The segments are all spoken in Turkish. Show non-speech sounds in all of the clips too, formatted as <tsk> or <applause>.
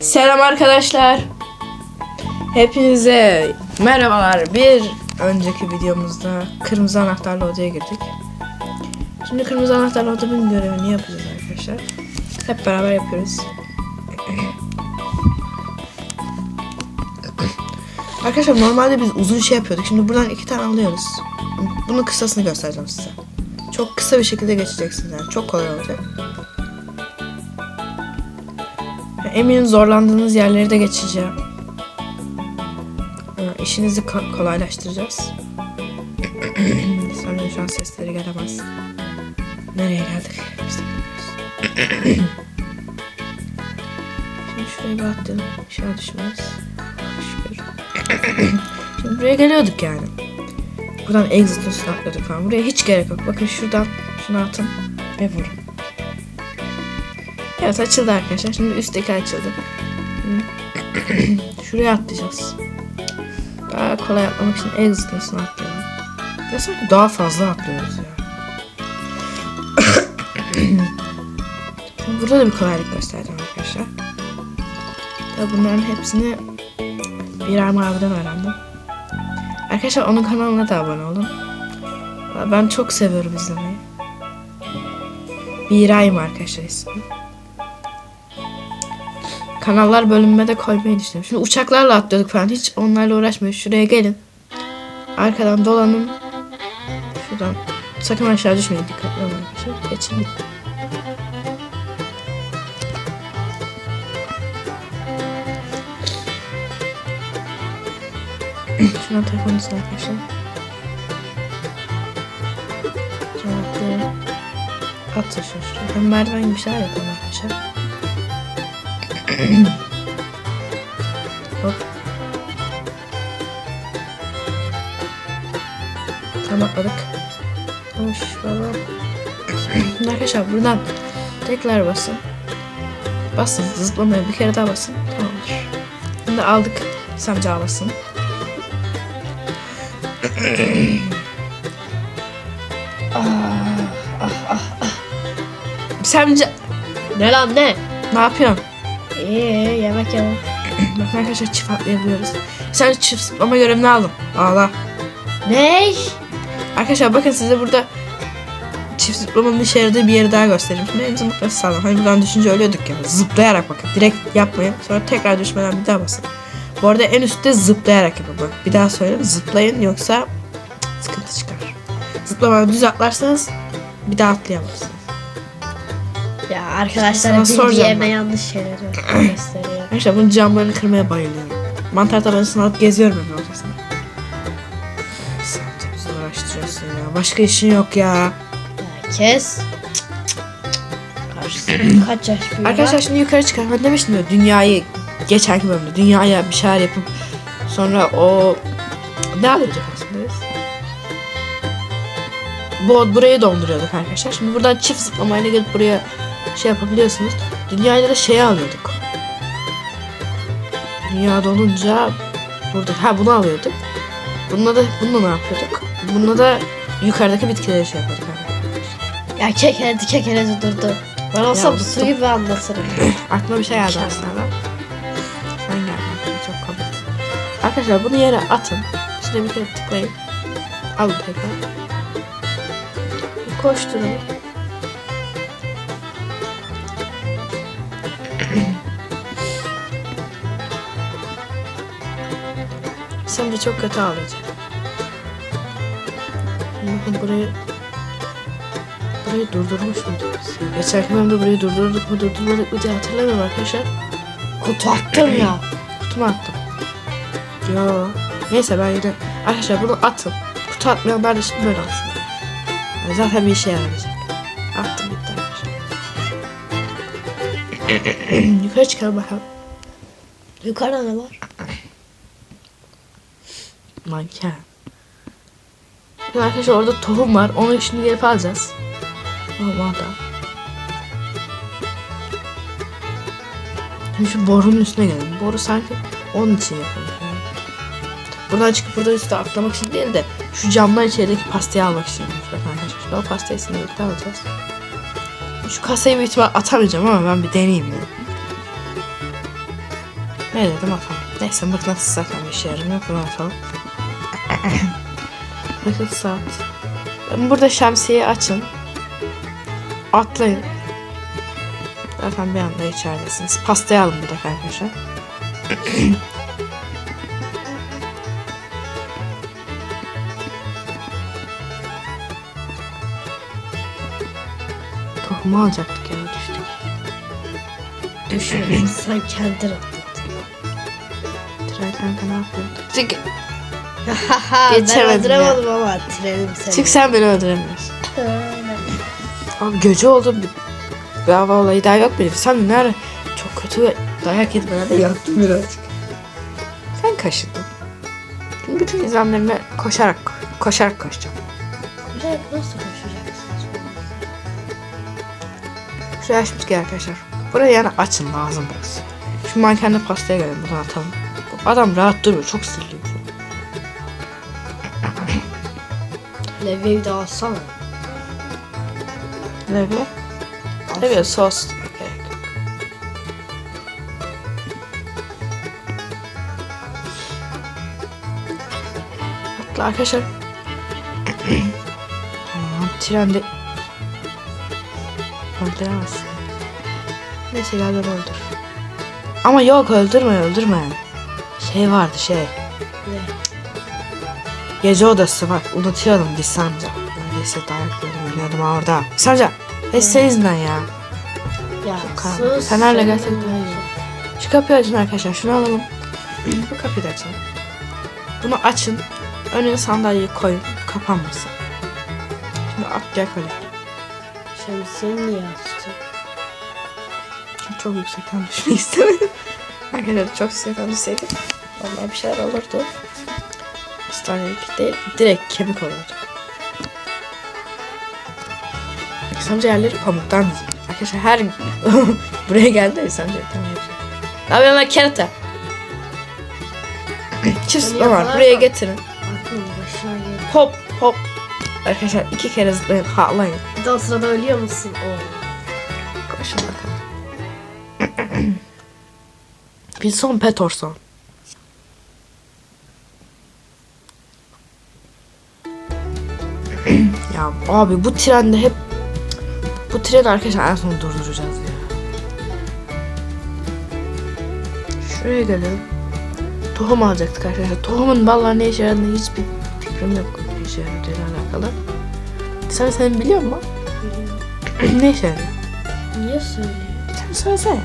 Selam arkadaşlar. Hepinize merhabalar. Bir önceki videomuzda kırmızı anahtarlı odaya girdik. Şimdi kırmızı anahtarlı odanın görevini yapacağız arkadaşlar. Hep beraber yapıyoruz. <coughs> Arkadaşlar normalde biz uzun şey yapıyorduk. Şimdi buradan iki tane alıyoruz. Bunun kısasını göstereceğim size. Çok kısa bir şekilde geçeceksiniz yani. Çok kolay olacak. Eminim zorlandığınız yerleri de geçeceğim. Ee, İşinizi ko- kolaylaştıracağız. <clears throat> Sanırım şu an sesleri gelemez. Nereye geldik? Biz de bilmiyoruz. <clears throat> Şimdi şuraya bir atlayalım. Aşağı düşmez. Şükür. Şimdi buraya geliyorduk yani. Buradan exit üstüne atlıyorduk falan. Buraya hiç gerek yok. Bakın şuradan şunu atın ve vurun. Evet açıldı arkadaşlar. Şimdi üstteki açıldı. <clears throat> Şuraya atlayacağız. Daha kolay atlamak için exit üstüne atlayalım. Ya sanki daha fazla atlıyoruz ya. Burada da bir kolaylık göstereceğim arkadaşlar. Tabii bunların hepsini Birer Mavi'den öğrendim. Arkadaşlar onun kanalına da abone olun. Ben çok seviyorum izlemeyi. Birayım arkadaşlar ismi. Kanallar bölümüme de koymayı düşünüyorum. Şimdi uçaklarla atlıyorduk falan. Hiç onlarla uğraşmıyoruz. Şuraya gelin. Arkadan dolanın. Şuradan. Sakın aşağı düşmeyin. Dikkatli olun arkadaşlar. Geçin. Şuna telefonunuz arkadaşlar. Atlayalım. Atın şuraya. Merdiven gibi şeyler yapalım arkadaşlar. Hop. Tamam atladık. Hoş baba. Arkadaşlar buradan tekrar basın. Basın zıplamaya bir kere daha basın. Tamamdır. Şimdi aldık. Sancağı basın. Semca... Ne lan ne? Ne yapıyorsun? İyi yemek yemek. <clears throat> Bakın arkadaşlar çift atlayabiliyoruz. Sen çift zıplama görevini aldım. Ağla. Ne? Arkadaşlar bakın size burada çift zıplamanın işe yaradığı bir yeri daha göstereyim. Şimdi elimizi mıknatıs sağlam. Hani buradan düşünce ölüyorduk ya. Zıplayarak bakın. Direkt yapmayın. Sonra tekrar düşmeden bir daha basın. Bu arada en üstte zıplayarak yapın. Bak bir daha söyleyeyim. Zıplayın yoksa <tsk> sıkıntı çıkar. Zıplamadan düz atlarsanız bir daha atlayamazsınız. Arkadaşlar Sana bilgi soracağım yeme ben. yanlış şeyleri gösteriyor. <clears throat> Arkadaşlar bunun camlarını kırmaya bayılıyorum. Mantar tabancasını alıp geziyorum evin ortasında. Sen de bizi uğraştırıyorsun ya. Başka işin yok ya. Ya kes. Karşısında kaç yaş büyüğü Arkadaşlar şimdi yukarı çıkar. Ben demiştim ya dünyayı geçenki bölümde dünyaya bir şeyler yapıp sonra o ne alacak aslında biz? Bu burayı donduruyorduk arkadaşlar. Şimdi buradan çift zıplamayla gelip buraya şey yapabiliyorsunuz. Dünyayla da şeyi alıyorduk. Dünya dolunca burada ha bunu alıyorduk. Bununla da bununla ne yapıyorduk? Bununla da yukarıdaki bitkileri şey yapıyorduk. Ya kekeledi kekeledi durdu. Ben olsam Ya, su gibi anlatırım. <laughs> Aklıma bir şey geldi aslında. Sen geldin. Çok komik. Arkadaşlar bunu yere atın. İçine bir kere tıklayın. Alın tekrar. Koşturun. Sence çok kötü ağlayacak. Bakın burayı Burayı durdurmuş muyduk biz? Geçen bölümde burayı durdurduk mu durdurmadık mı diye hatırlamıyorum arkadaşlar. Kutu attım ya. Kutu mu attım? Yo. Neyse ben yine... Arkadaşlar bunu atın. Kutu atmayanlar da şimdi böyle alsın. Yani zaten bir işe yaramayacak. Attım bitti arkadaşlar. <clears throat> Yukarı çıkalım bakalım. Yukarıda ne var? Manken. Arkadaşlar orada tohum var. Onu şimdi gelip alacağız. Aman da. Şimdi şu borunun üstüne gelelim. Boru sanki onun için yapılmış. Yani. Buradan çıkıp burada üstte atlamak için değil de şu camdan içerideki pastayı almak için arkadaşlar o pastayı şimdi birlikte alacağız. Şu kasayı büyük ihtimal atamayacağım ama ben bir deneyeyim ya. Ne dedim atalım. Neyse mıknatıs zaten bir işe yaramıyor. Bunu atalım. <coughs> mıknatıs at. Burada şemsiyeyi açın. Atlayın. Zaten bir anda içeridesiniz. Pastayı alın bir dakika arkadaşlar. Tohumu alacaktık ya düştük. Düşün. Sen kendin attın. Tren kanka ne yapıyorsun? <laughs> Ben Geçemedim öldüremedim ama trenim seni. Çık sen beni öldüremiyorsun. Abi gece oldu. Bir, bir hava olayı daha yok benim. Sen ne ara çok kötü dayak yedim herhalde yaktım birazcık. Sen kaşındın. Şimdi bütün izlemlerime koşarak koşarak koşacağım. Buraya nasıl koşacaksın? Şurayı açmış ki arkadaşlar. Burayı yani açın lazım burası. Şu mankenle pastaya gelelim buradan atalım. Bu Adam rahat duruyor çok sinirliyim. Levyeyi de alsana. Levye. Levye sos. Hatta arkadaşlar. tamam trende. Öldüremezsin. Neyse gel beni öldür. Ama yok öldürme öldürme. Şey vardı şey. Gece odası bak unutuyordum biz Sanca. Neredeyse dayak yedim oynuyordum ha orada. Sanca. Ve senin yüzünden ya. Ya sus. Fenerle gerçekten Şu kapıyı açın arkadaşlar. Şunu alalım. Bu kapıyı da açalım. Bunu açın. Önüne sandalyeyi koyun. Kapanmasın. Şimdi at gel öyle. Şemsiyeyi niye açtın? Çok, çok yüksekten düşmek istemedim. <laughs> Arkadaşlar çok yüksekten düşseydim. Vallahi bir şeyler olurdu. Hastanelik değil. Direkt kemik olurdu. Samca yerleri pamuktan. Arkadaşlar her <laughs> buraya geldi yapacak. Ne yapıyorsun lan kerata? Çift Beni var. Buraya getirin. Hop hop. Arkadaşlar iki kere zıplayın. Ha'layın. Bir de o sırada ölüyor musun? Oo. Koşun bakalım. <clears throat> Wilson Peterson. <clears throat> ya abi bu trende hep bu treni arkadaşlar en son durduracağız ya. Şuraya gelelim. Tohum alacaktık arkadaşlar. Tohumun vallahi ne işe yaradığını hiçbir fikrim yok. Ne işe yaradığıyla alakalı. Sen sen biliyor musun? <clears throat> ne işe yarıyor? Niye söylüyor? Sen söylesene.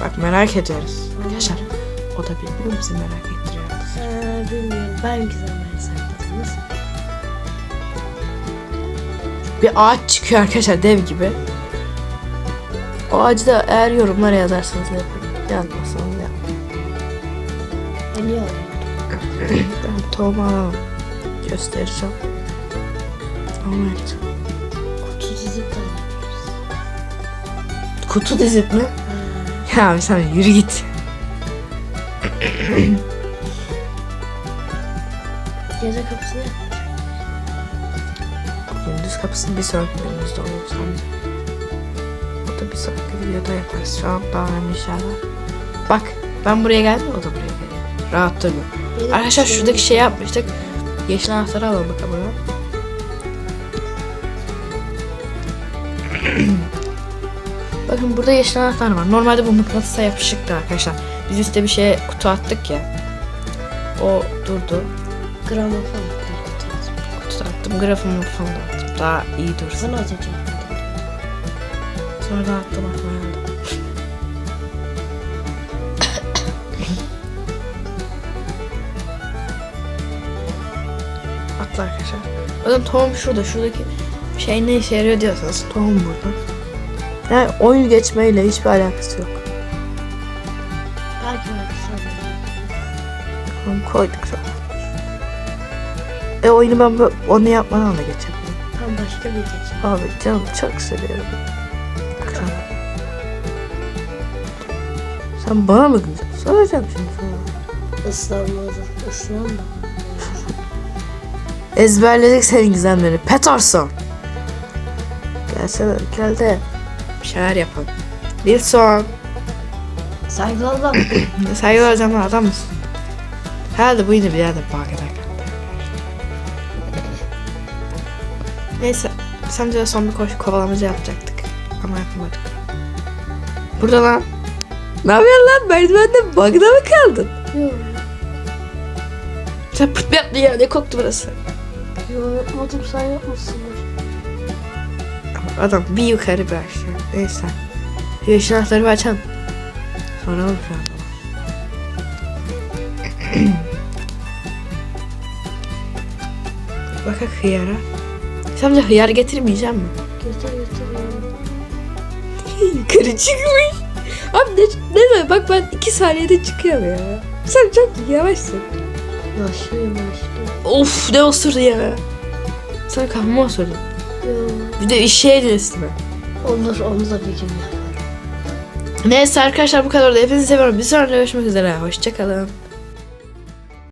Bak merak ediyoruz. Yaşar. O da bilmiyor bizi merak ettiriyor. Ha, bilmiyorum. Ben güzel ben sakladım. Nasıl? Bir ağaç çıkıyor arkadaşlar dev gibi. O ağacı da eğer yorumlara yazarsanız yapın. Yazmazsanız niye alayım? <laughs> Ben tohumu alamam. Göstereceğim. Yapacağım. Kutu dizip de. Kutu dizip mi? Ya abi sen yürü git. Gece kapısını yap. Kapısını bir sonraki bölümümüzde oluyor sanırım. O da bir sonraki videoda yaparız. Şu an daha önemli şeyler. Bak ben buraya geldim o da buraya geliyor. Rahat. Benim Arkadaşlar şuradaki şey yapmıştık. Yeşil anahtarı alalım bakalım. <clears throat> Bakın burada yeşil anahtar var. Normalde bu mıknatısa yapışıktı arkadaşlar. Biz üstte bir şeye kutu attık ya. O durdu. Gramofon kutu atmış. Kutu attım. Grafımı falan da attım. Daha iyi dursun. Sana atacağım. Sonra da attım atmaya. <coughs> Atla arkadaşlar. Bakın tohum şurada. Şuradaki şey ne işe yarıyor diyorsanız tohum burada. Yani oyun geçmeyle hiçbir alakası yok. Belki. Tohum koyduk sonra. E oyunu ben onu yapmadan da geçebilirim. Tam başka bir gece. Abi canım çok seviyorum. Kral. Sen bana mı güzel? Soracağım şimdi sana. Islanmaz. Islanma. Ezberledik senin gizemleri. Peterson. Gelsene gel de bir şeyler yapalım. Wilson. Saygılı adam. Zaman adam mısın? Herhalde bu yine bir yerde bug Neyse. Sence de son bir koş kovalamaca yapacaktık. Ama yapamadık. Burada lan. Ne yapıyorsun lan? Merdivende bug'da mı kaldın? Yok. Sen pıt bir yaptın ya. Ne koktu burası? Yok yapmadım sen yapmışsındır. Ama Adam bir yukarı bir aşağı. Neyse. Yeşil anahtarı açalım. Sonra olur şu an. Bakak hıyara. Sence hıyar getirmeyeceğim mi? Getir getir ya. Yukarı çıkmış. Abi ne, ne zaman bak ben iki saniyede çıkıyorum ya. Sen çok yavaşsın. Yaşlıyım yaşlı. Of ne osurdu ya. Sana kafama osurdu. Yok. Bir de işeydin üstüme. Olur onu da bir gün yaparım. Neyse arkadaşlar bu kadar da hepinizi seviyorum. Bir sonraki görüşmek üzere. Hoşçakalın.